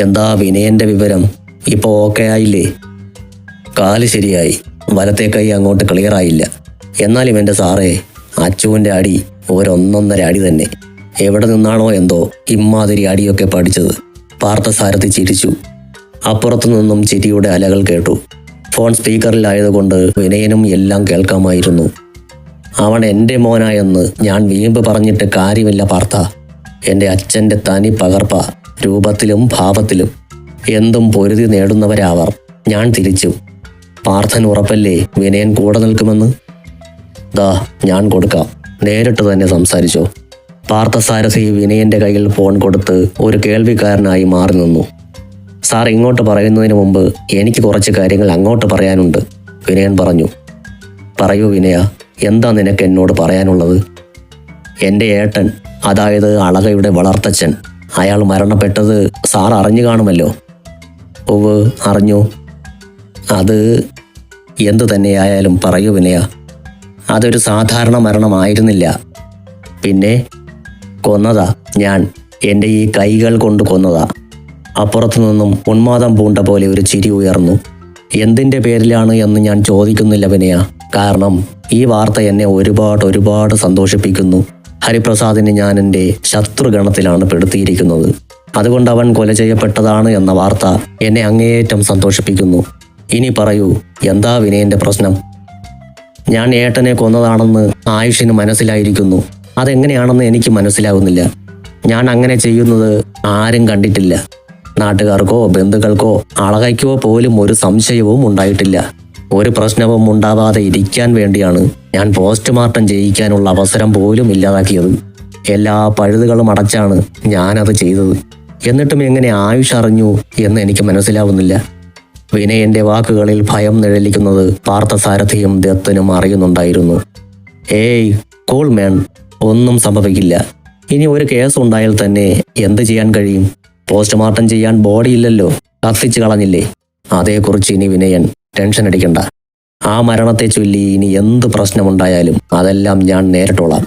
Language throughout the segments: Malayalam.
എന്താ വിനയന്റെ വിവരം? ഇപ്പോൾ ഓക്കെ ആയില്ലേ? കാൽ ശരിയായി. വലത്തെ കൈ അങ്ങോട്ട് ക്ലിയർ ആയില്ല. എന്നാലും എന്റെ സാറേ അച്ചുവിന്റെ അടി ഒരൊന്നൊന്നര അടി തന്നെ. എവിടെ നിന്നാണോ എന്തോ ഇമ്മാതിരി അടിയൊക്കെ പഠിച്ചത്. പാർത്ഥസാരഥി ചിരിച്ചു. അപ്പുറത്തു നിന്നും ചിരിയുടെ അലകൾ കേട്ടു. ഫോൺ സ്പീക്കറിലായതുകൊണ്ട് വിനയനും എല്ലാം കേൾക്കാമായിരുന്നു. അവൻ എന്റെ മോനായെന്ന് ഞാൻ വീമ്പ് പറഞ്ഞിട്ട് കാര്യമില്ല പാർത്ഥ. എന്റെ അച്ഛന്റെ തനി പകർപ്പ. രൂപത്തിലും ഭാവത്തിലും എന്തും പൊരുതി നേടുന്നവരാവർ. ഞാൻ തിരിച്ചു. പാർത്ഥൻ ഉറപ്പല്ലേ വിനയൻ കൂടെ നിൽക്കുമെന്ന്? ദാ ഞാൻ കൊടുക്കാം. നേരിട്ട് തന്നെ സംസാരിച്ചോ. പാർത്ഥസാരഥി വിനയന്റെ കയ്യിൽ ഫോൺ കൊടുത്ത് ഒരു കേൾവിക്കാരനായി മാറി നിന്നു. സാർ ഇങ്ങോട്ട് പറയുന്നതിന് മുമ്പ് എനിക്ക് കുറച്ച് കാര്യങ്ങൾ അങ്ങോട്ട് പറയാനുണ്ട് വിനയൻ പറഞ്ഞു. പറയൂ വിനയ എന്താ നിനക്ക് എന്നോട് പറയാനുള്ളത്? എന്റെ ഏട്ടൻ അതായത് അളകയുടെ വളർത്തച്ഛൻ അയാൾ മരണപ്പെട്ടത് സാർ അറിഞ്ഞു കാണുമല്ലോ. ഒവ് അറിഞ്ഞു. അത് എന്തു തന്നെയായാലും പറയൂ വിനയ. അതൊരു സാധാരണ മരണമായിരുന്നില്ല. പിന്നെ കൊന്നതാ ഞാൻ. എന്റെ ഈ കൈകൾ കൊണ്ട് കൊന്നതാ. അപ്പുറത്തു നിന്നും ഉന്മാദം പൂണ്ട പോലെ ഒരു ചിരി ഉയർന്നു. എന്തിന്റെ പേരിലാണ് എന്ന് ഞാൻ ചോദിക്കുന്നില്ല വിനയ. കാരണം ഈ വാർത്ത എന്നെ ഒരുപാട് ഒരുപാട് സന്തോഷിപ്പിക്കുന്നു. ഹരിപ്രസാദിനെ ഞാൻ എന്റെ ശത്രുഗണത്തിലാണ് പെടുത്തിയിരിക്കുന്നത്. അതുകൊണ്ട് അവൻ കൊല ചെയ്യപ്പെട്ടതാണ് എന്ന വാർത്ത എന്നെ അങ്ങേയറ്റം സന്തോഷിപ്പിക്കുന്നു. ഇനി പറയൂ എന്താ വിനയന്റെ പ്രശ്നം? ഞാൻ ഏട്ടനെ കൊന്നതാണെന്ന് ആയുഷിന് മനസ്സിലായിരിക്കുന്നു. അതെങ്ങനെയാണെന്ന് എനിക്ക് മനസ്സിലാകുന്നില്ല ഞാൻ അങ്ങനെ ചെയ്യുന്നത് ആരും കണ്ടിട്ടില്ല. നാട്ടുകാർക്കോ ബന്ധുക്കൾക്കോ അളകയ്ക്കോ പോലും ഒരു സംശയവും ഉണ്ടായിട്ടില്ല. ഒരു പ്രശ്നവും ഉണ്ടാവാതെ ഇരിക്കാൻ വേണ്ടിയാണ് ഞാൻ പോസ്റ്റ്മോർട്ടം ചെയ്യിക്കാനുള്ള അവസരം പോലും ഇല്ലാതാക്കിയത്. എല്ലാ പഴുതുകളും അടച്ചാണ് ഞാനത് ചെയ്തത്. എന്നിട്ടും എങ്ങനെ ആയുഷ് അറിഞ്ഞു എന്ന് എനിക്ക് മനസ്സിലാവുന്നില്ല. വിനയന്റെ വാക്കുകളിൽ ഭയം നിഴലിക്കുന്നത് പാർത്ഥസാരഥിയും ദത്തനും അറിയുന്നുണ്ടായിരുന്നു. ഏയ് കോൾ മേൺ ഒന്നും സംഭവിക്കില്ല. ഇനി ഒരു കേസ് ഉണ്ടായാൽ തന്നെ എന്ത് ചെയ്യാൻ കഴിയും? പോസ്റ്റ്മോർട്ടം ചെയ്യാൻ ബോഡി ഇല്ലല്ലോ. കത്തിച്ചു കളഞ്ഞില്ലേ? അതേക്കുറിച്ച് ഇനി വിനയൻ ടെൻഷൻ അടിക്കണ്ട. ആ മരണത്തെ ചൊല്ലി ഇനി എന്ത് പ്രശ്നമുണ്ടായാലും അതെല്ലാം ഞാൻ നേരിട്ടോളാം.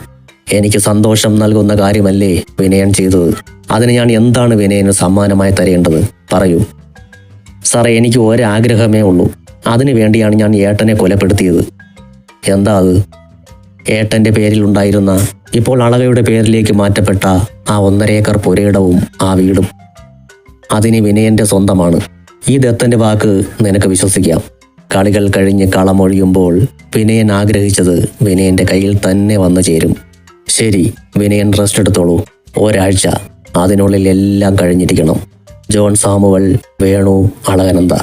എനിക്ക് സന്തോഷം നൽകുന്ന കാര്യമല്ലേ വിനയൻ ചെയ്തത്? അതിന് ഞാൻ എന്താണ് വിനയന് സമ്മാനമായി തരേണ്ടത്? പറയൂ. സാറേ എനിക്ക് ഒരാഗ്രഹമേ ഉള്ളൂ. അതിനു വേണ്ടിയാണ് ഞാൻ ഏട്ടനെ കൊലപ്പെടുത്തിയത്. എന്താ അത്? ഏട്ടന്റെ പേരിൽ ഉണ്ടായിരുന്ന ഇപ്പോൾ അളകയുടെ പേരിലേക്ക് മാറ്റപ്പെട്ട ആ ഒന്നര ഏക്കർ പുരയിടവും ആ വീടും. അതിന് വിനയന്റെ സ്വന്തമാണ്. ഈ ദത്തന്റെ വാക്ക് നിനക്ക് വിശ്വസിക്കാം. കളികൾ കഴിഞ്ഞ് കളമൊഴിയുമ്പോൾ വിനയൻ ആഗ്രഹിച്ചത് വിനയന്റെ കയ്യിൽ തന്നെ വന്നു ചേരും. ശരി വിനയൻ റെസ്റ്റ് എടുത്തോളൂ. ഒരാഴ്ച. അതിനുള്ളിൽ എല്ലാം കഴിഞ്ഞിരിക്കണം. John Samuel Venu Alakananda.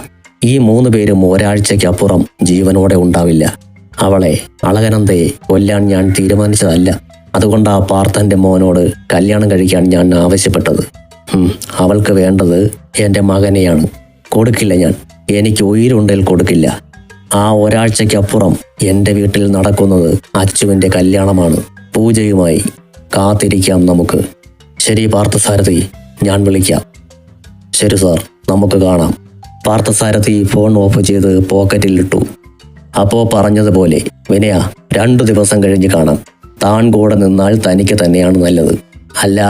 ഈ മൂന്ന് പേരും ഒരാഴ്ചയ്ക്കപ്പുറം ജീവനോടെ ഉണ്ടാവില്ല. അവളെ അളകനന്ദയെ കൊല്ലാൻ ഞാൻ തീരുമാനിച്ചതല്ല. അതുകൊണ്ടാ പാർത്ഥന്റെ മോനോട് കല്യാണം കഴിക്കാൻ ഞാൻ ആവശ്യപ്പെട്ടത്. അവൾക്ക് വേണ്ടത് എന്റെ മകനെയാണ്. കൊടുക്കില്ല ഞാൻ. എനിക്ക് ഉயிருണ്ടെങ്കിൽ കൊടുക്കില്ല. ആ ഒരാഴ്ചയ്ക്കപ്പുറം എന്റെ വീട്ടിൽ നടക്കുന്നത് അച്ചുവിന്റെ കല്യാണമാണ്. പൂജയുമായി കാത്തിരിക്കാം നമുക്ക്. ശരി പാർത്ഥസാരഥി ഞാൻ വിളിക്കാം. ശരി സാർ നമുക്ക് കാണാം. പാർത്ഥസാരഥി ഫോൺ ഓഫ് ചെയ്ത് പോക്കറ്റിലിട്ടു അപ്പോൾ പറഞ്ഞതുപോലെ വിനയ രണ്ടു ദിവസം കഴിഞ്ഞ് കാണാം. താൻ കൂടെ നിന്നാൽ തനിക്ക് തന്നെയാണ് നല്ലത്. അല്ല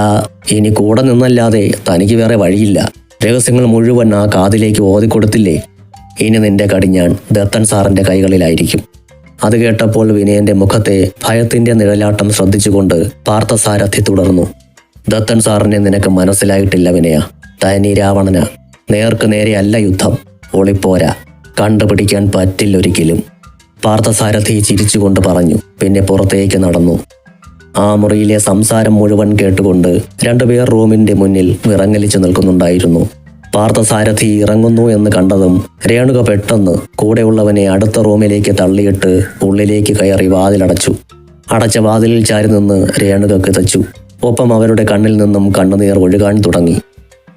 ഇനി കൂടെ നിന്നല്ലാതെ തനിക്ക് വേറെ വഴിയില്ല. രഹസ്യങ്ങൾ മുഴുവൻ ആ കാതിലേക്ക് ഓതിക്കൊടുത്തില്ലേ? ഇനി നിന്റെ കടിഞ്ഞാൻ ദത്തൻ സാറിന്റെ കൈകളിലായിരിക്കും. അത് കേട്ടപ്പോൾ വിനയന്റെ മുഖത്തെ ഭയത്തിന്റെ നിഴലാട്ടം ശ്രദ്ധിച്ചുകൊണ്ട് പാർത്ഥസാരഥി തുടർന്നു. ദത്തൻ സാറിനെ നിനക്ക് മനസ്സിലായിട്ടില്ല വിനയ. തനി രാവണന നേർക്ക് നേരെയല്ല യുദ്ധം. ഒളിപ്പോരാ. കണ്ടുപിടിക്കാൻ പറ്റില്ലൊരിക്കലും. പാർത്ഥസാരഥി ചിരിച്ചുകൊണ്ട് പറഞ്ഞു. പിന്നെ പുറത്തേക്ക് നടന്നു. ആ മുറിയിലെ സംസാരം മുഴുവൻ കേട്ടുകൊണ്ട് രണ്ടുപേർ റൂമിന്റെ മുന്നിൽ വിറങ്ങലിച്ചു നിൽക്കുന്നുണ്ടായിരുന്നു. പാർത്ഥസാരഥി ഇറങ്ങുന്നു എന്ന് കണ്ടതും രേണുക പെട്ടെന്ന് കൂടെയുള്ളവനെ അടുത്ത റൂമിലേക്ക് തള്ളിയിട്ട് ഉള്ളിലേക്ക് കയറി വാതിലടച്ചു. അടച്ച വാതിലിൽ ചാരി നിന്ന് രേണുക കിതച്ചു. ഒപ്പം അവരുടെ കണ്ണിൽ നിന്നും കണ്ണുനീർ ഒഴുകാൻ തുടങ്ങി.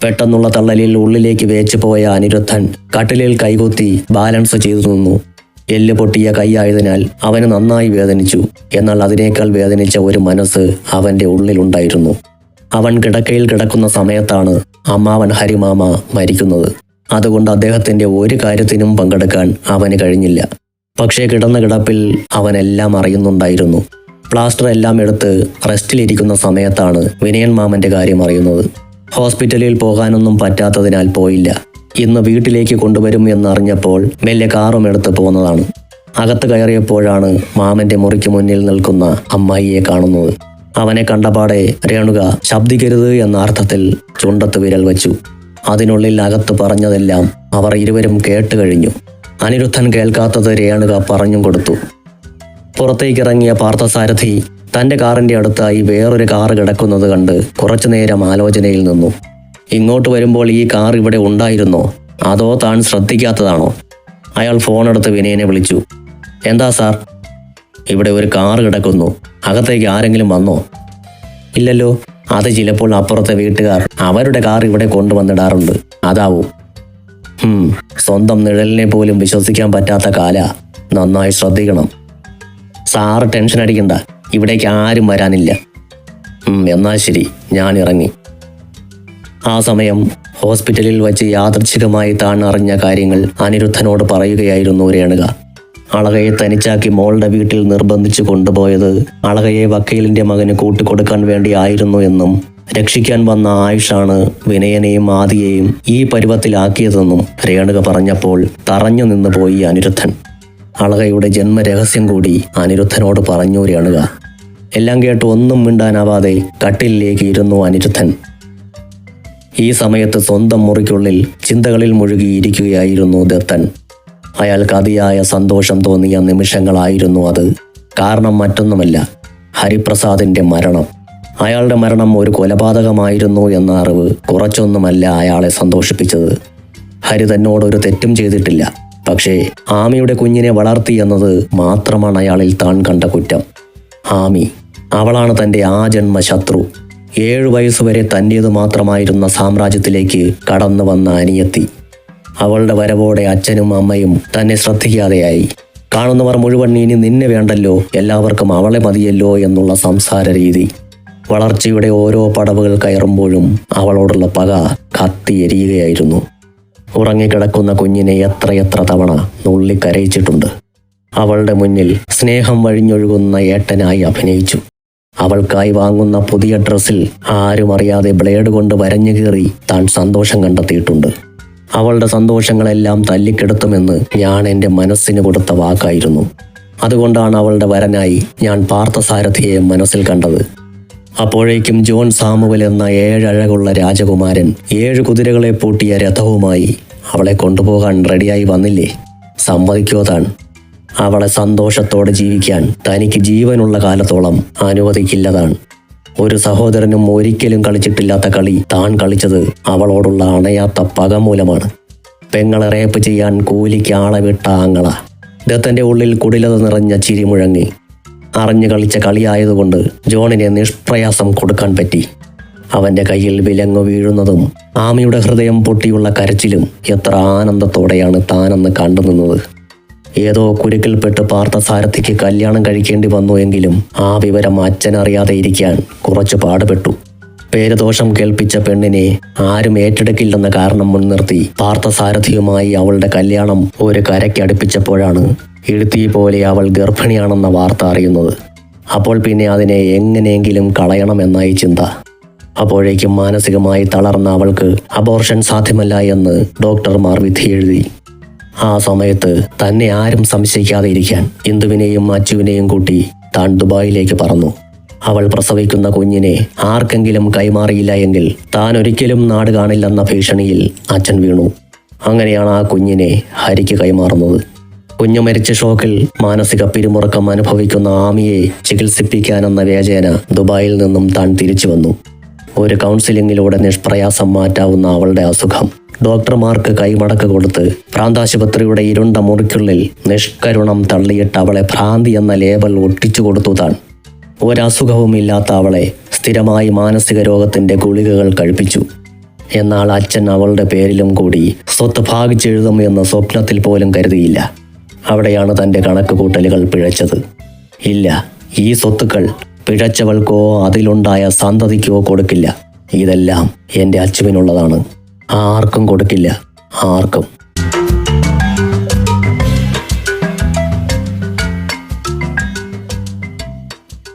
പെട്ടെന്നുള്ള തള്ളലിൽ ഉള്ളിലേക്ക് വേച്ചു പോയ അനിരുദ്ധൻ കട്ടിലിൽ കൈകുത്തി ബാലൻസ് ചെയ്തു നിന്നു. എല്ല് പൊട്ടിയ കൈയായതിനാൽ അവന് നന്നായി വേദനിച്ചു. എന്നാൽ അതിനേക്കാൾ വേദനിച്ച ഒരു മനസ്സ് അവന്റെ ഉള്ളിലുണ്ടായിരുന്നു. അവൻ കിടക്കയിൽ കിടക്കുന്ന സമയത്താണ് അമ്മാവൻ ഹരിമാമ മരിക്കുന്നത്. അതുകൊണ്ട് അദ്ദേഹത്തിന്റെ ഒരു കാര്യത്തിനും പങ്കെടുക്കാൻ അവന് കഴിഞ്ഞില്ല. പക്ഷേ കിടന്ന കിടപ്പിൽ അവനെല്ലാം അറിയുന്നുണ്ടായിരുന്നു. പ്ലാസ്റ്റർ എല്ലാം എടുത്ത് റെസ്റ്റിലിരിക്കുന്ന സമയത്താണ് വിനയൻ മാമന്റെ കാര്യം അറിയുന്നത്. ഹോസ്പിറ്റലിൽ പോകാനൊന്നും പറ്റാത്തതിനാൽ പോയില്ല. ഇന്ന് വീട്ടിലേക്ക് കൊണ്ടുവരും എന്നറിഞ്ഞപ്പോൾ മെല്ലെ കാറും എടുത്ത് പോന്നതാണ്. അകത്ത് കയറിയപ്പോഴാണ് മാമന്റെ മുറിക്ക് മുന്നിൽ നിൽക്കുന്ന അമ്മായിയെ കാണുന്നത്. അവനെ കണ്ടപാടെ രേണുക ശബ്ദിക്കരുത് എന്ന അർത്ഥത്തിൽ ചുണ്ടത്ത് വിരൽ വച്ചു. അതിനുള്ളിൽ അകത്ത് പറഞ്ഞതെല്ലാം അവർ ഇരുവരും കേട്ട് കഴിഞ്ഞു. അനിരുദ്ധൻ കേൾക്കാത്തത് രേണുക പറഞ്ഞും കൊടുത്തു. പുറത്തേക്കിറങ്ങിയ പാർത്ഥസാരഥി തന്റെ കാറിന്റെ അടുത്തായി വേറൊരു കാറ് കിടക്കുന്നത് കണ്ട് കുറച്ചുനേരം ആലോചനയിൽ നിന്നു. ഇങ്ങോട്ട് വരുമ്പോൾ ഈ കാർ ഇവിടെ ഉണ്ടായിരുന്നോ? അതോ താൻ ശ്രദ്ധിക്കാത്തതാണോ? അയാൾ ഫോണെടുത്ത് വിനയനെ വിളിച്ചു. എന്താ സാർ? ഇവിടെ ഒരു കാർ കിടക്കുന്നു. അകത്തേക്ക് ആരെങ്കിലും വന്നോ? ഇല്ലല്ലോ. അത് ചിലപ്പോൾ അപ്പുറത്തെ വീട്ടുകാർ അവരുടെ കാർ ഇവിടെ കൊണ്ടുവന്നിടാറുണ്ട്. അതാവും. സ്വന്തം നിഴലിനെ പോലും വിശ്വസിക്കാൻ പറ്റാത്ത കാല. നന്നായി ശ്രദ്ധിക്കണം. സാറ് ടെൻഷൻ അടിക്കണ്ട. ഇവിടേക്ക് ആരും വരാനില്ല. എന്നാൽ ശരി. ഞാൻ ഇറങ്ങി. ആ സമയം ഹോസ്പിറ്റലിൽ വച്ച് യാദർച്ഛികമായി താൻ അറിഞ്ഞ കാര്യങ്ങൾ അനിരുദ്ധനോട് പറയുകയായിരുന്നു രേണുക. അളകയെ തനിച്ചാക്കി മോളുടെ വീട്ടിൽ നിർബന്ധിച്ചു കൊണ്ടുപോയത് അളകയെ വക്കീലിന്റെ മകന് കൂട്ടിക്കൊടുക്കാൻ വേണ്ടി ആയിരുന്നു എന്നും രക്ഷിക്കാൻ വന്ന ആയുഷാണ് വിനയനെയും ആദിയെയും ഈ പരുവത്തിലാക്കിയതെന്നും രേണുക പറഞ്ഞപ്പോൾ തറഞ്ഞു നിന്ന് പോയി അനിരുദ്ധൻ. അളകയുടെ ജന്മരഹസ്യം കൂടി അനിരുദ്ധനോട് പറഞ്ഞു രേണുക. എല്ലാം കേട്ട് ഒന്നും മിണ്ടാനാവാതെ കട്ടിലേക്ക് ഇരുന്നു അനിരുദ്ധൻ. ഈ സമയത്ത് സ്വന്തം മുറിക്കുള്ളിൽ ചിന്തകളിൽ മുഴുകിയിരിക്കുകയായിരുന്നു ദത്തൻ. അയാൾക്ക് അതിയായ സന്തോഷം തോന്നിയ നിമിഷങ്ങളായിരുന്നു അത്. കാരണം മറ്റൊന്നുമല്ല ഹരിപ്രസാദിന്റെ മരണം. അയാളുടെ മരണം ഒരു കൊലപാതകമായിരുന്നു എന്ന അറിവ് കുറച്ചൊന്നുമല്ല അയാളെ സന്തോഷിപ്പിച്ചത്. ഹരി തന്നോടൊരു തെറ്റും ചെയ്തിട്ടില്ല. പക്ഷേ ആമിയുടെ കുഞ്ഞിനെ വളർത്തി എന്നത് മാത്രമാണ് അയാളിൽ താൻ കണ്ട കുറ്റം. ആമി അവളാണ് തന്റെ ആ ജന്മ ശത്രു ഏഴു വയസ്സുവരെ തന്റേതു മാത്രമായിരുന്ന സാമ്രാജ്യത്തിലേക്ക് കടന്നു വന്ന അനിയത്തി. അവളുടെ വരവോടെ അച്ഛനും അമ്മയും തന്നെ ശ്രദ്ധിക്കാതെയായി. കാണുന്നവർ മുഴുവൻ ഇനി നിന്നെ വേണ്ടല്ലോ എല്ലാവർക്കും അവളെ മതിയല്ലോ എന്നുള്ള സംസാര രീതി വളർച്ചയുടെ ഓരോ പടവുകൾ കയറുമ്പോഴും അവളോടുള്ള പക കത്തിയെരിയുകയായിരുന്നു. ഉറങ്ങിക്കിടക്കുന്ന കുഞ്ഞിനെ എത്രയെത്ര തവണ നുള്ളിക്കരയിച്ചിട്ടുണ്ട്. അവളുടെ മുന്നിൽ സ്നേഹം വഴിഞ്ഞൊഴുകുന്ന ഏട്ടനായി അഭിനയിച്ചു. അവൾക്കായി വാങ്ങുന്ന പുതിയ ഡ്രസ്സിൽ ആരും അറിയാതെ ബ്ലേഡ് കൊണ്ട് വരഞ്ഞു കീറി താൻ സന്തോഷം കണ്ടെത്തിയിട്ടുണ്ട്. അവളുടെ സന്തോഷങ്ങളെല്ലാം തല്ലിക്കെടുത്തുമെന്ന് ഞാൻ എന്റെ മനസ്സിന് കൊടുത്ത വാക്കായിരുന്നു. അതുകൊണ്ടാണ് അവളുടെ വരനായി ഞാൻ പാർത്ഥസാരഥിയെ മനസ്സിൽ കണ്ടത്. അപ്പോഴേക്കും ജോൺ സാമുവൽ എന്ന ഏഴഴകുള്ള രാജകുമാരൻ ഏഴ് കുതിരകളെ പൂട്ടിയ രഥവുമായി അവളെ കൊണ്ടുപോകാൻ റെഡിയായി വന്നില്ലേ? സമ്മതിക്കോ താൻ? അവളെ സന്തോഷത്തോടെ ജീവിക്കാൻ തനിക്ക് ജീവനുള്ള കാലത്തോളം അനുവദിക്കില്ലതാണ്. ഒരു സഹോദരനും ഒരിക്കലും കളിച്ചിട്ടില്ലാത്ത കളി താൻ കളിച്ചത് അവളോടുള്ള അണയാത്ത പക മൂലമാണ്. പെങ്ങളെ റേപ്പ് ചെയ്യാൻ കൂലിക്ക് ആളെ വിട്ട ആങ്ങള. ദത്തന്റെ ഉള്ളിൽ കുടിലത നിറഞ്ഞ ചിരിമുഴങ്ങി അറിഞ്ഞു കളിച്ച കളിയായതുകൊണ്ട് ജോണിനെ നിഷ്പ്രയാസം കൊടുക്കാൻ പറ്റി. അവന്റെ കയ്യിൽ വിലങ്ങു വീഴുന്നതും ആമയുടെ ഹൃദയം പൊട്ടിയുള്ള കരച്ചിലും എത്ര ആനന്ദത്തോടെയാണ് താനെന്ന് കണ്ടുനിന്നത് ഏതോ കുരുക്കിൽപ്പെട്ട് പാർത്ഥസാരഥിക്ക് കല്യാണം കഴിക്കേണ്ടി വന്നു എങ്കിലും ആ വിവരം അച്ഛൻ അറിയാതെ ഇരിക്കാൻ കുറച്ച് പാടുപെട്ടു. പേരുദോഷം കേൾപ്പിച്ച പെണ്ണിനെ ആരും ഏറ്റെടുക്കില്ലെന്ന കാരണം മുൻനിർത്തി പാർത്ഥസാരഥിയുമായി അവളുടെ കല്യാണം ഒരു കരയ്ക്ക് അടുപ്പിച്ചപ്പോഴാണ് ഇഴുത്തി പോലെ അവൾ ഗർഭിണിയാണെന്ന വാർത്ത അറിയുന്നത്. അപ്പോൾ പിന്നെ അതിനെ എങ്ങനെയെങ്കിലും കളയണമെന്നായി ചിന്ത. അപ്പോഴേക്കും മാനസികമായി തളർന്ന അവൾക്ക് അബോർഷൻ സാധ്യമല്ല എന്ന് ഡോക്ടർമാർ വിധി എഴുതി. ആ സമയത്ത് തന്നെ ആരും സംശയിക്കാതെ ഇരിക്കാൻ ഇന്ദുവിനെയും അച്ചുവിനെയും കൂട്ടി താൻ ദുബായിലേക്ക് പറന്നു. അവൾ പ്രസവിക്കുന്ന കുഞ്ഞിനെ ആർക്കെങ്കിലും കൈമാറിയില്ല എങ്കിൽ താൻ ഒരിക്കലും നാട് കാണില്ലെന്ന ഭീഷണിയിൽ അച്ഛൻ വീണു. അങ്ങനെയാണ് ആ കുഞ്ഞിനെ ഹരിക്ക് കൈമാറുന്നത്. കുഞ്ഞു മരിച്ച ഷോക്കിൽ മാനസിക പിരിമുറക്കം അനുഭവിക്കുന്ന ആമിയെ ചികിത്സിപ്പിക്കാനെന്ന വേചേന ദുബായിൽ നിന്നും താൻ തിരിച്ചു വന്നു. ഒരു കൗൺസിലിങ്ങിലൂടെ നിഷ്പ്രയാസം മാറ്റാവുന്ന അവളുടെ അസുഖം ഡോക്ടർമാർക്ക് കൈമടക്ക് കൊടുത്ത് പ്രാന്താശുപത്രിയുടെ ഇരുണ്ട മുറിക്കുള്ളിൽ നിഷ്കരുണം തള്ളിയിട്ട് അവളെ ഭ്രാന്തി എന്ന ലേബൽ ഒട്ടിച്ചു കൊടുത്തു താൻ. ഒരസുഖവുമില്ലാത്ത അവളെ സ്ഥിരമായി മാനസിക രോഗത്തിന്റെ ഗുളികകൾ കഴിപ്പിച്ചു. എന്നാൽ അച്ഛൻ അവളുടെ പേരിലും കൂടി സ്വത്ത് ഭാഗിച്ചെഴുതും എന്ന് സ്വപ്നത്തിൽ പോലും കരുതിയില്ല. അവിടെയാണ് തന്റെ കണക്ക് കൂട്ടലുകൾ പിഴച്ചത്. ഇല്ല ഈ സ്വത്തുക്കൾ പിഴച്ചവൾക്കോ അതിലുണ്ടായ സന്തതിക്കോ കൊടുക്കില്ല. ഇതെല്ലാം എന്റെ അച്ചുവിനുള്ളതാണ് ആർക്കും കൊടുക്കില്ല. ആർക്കും.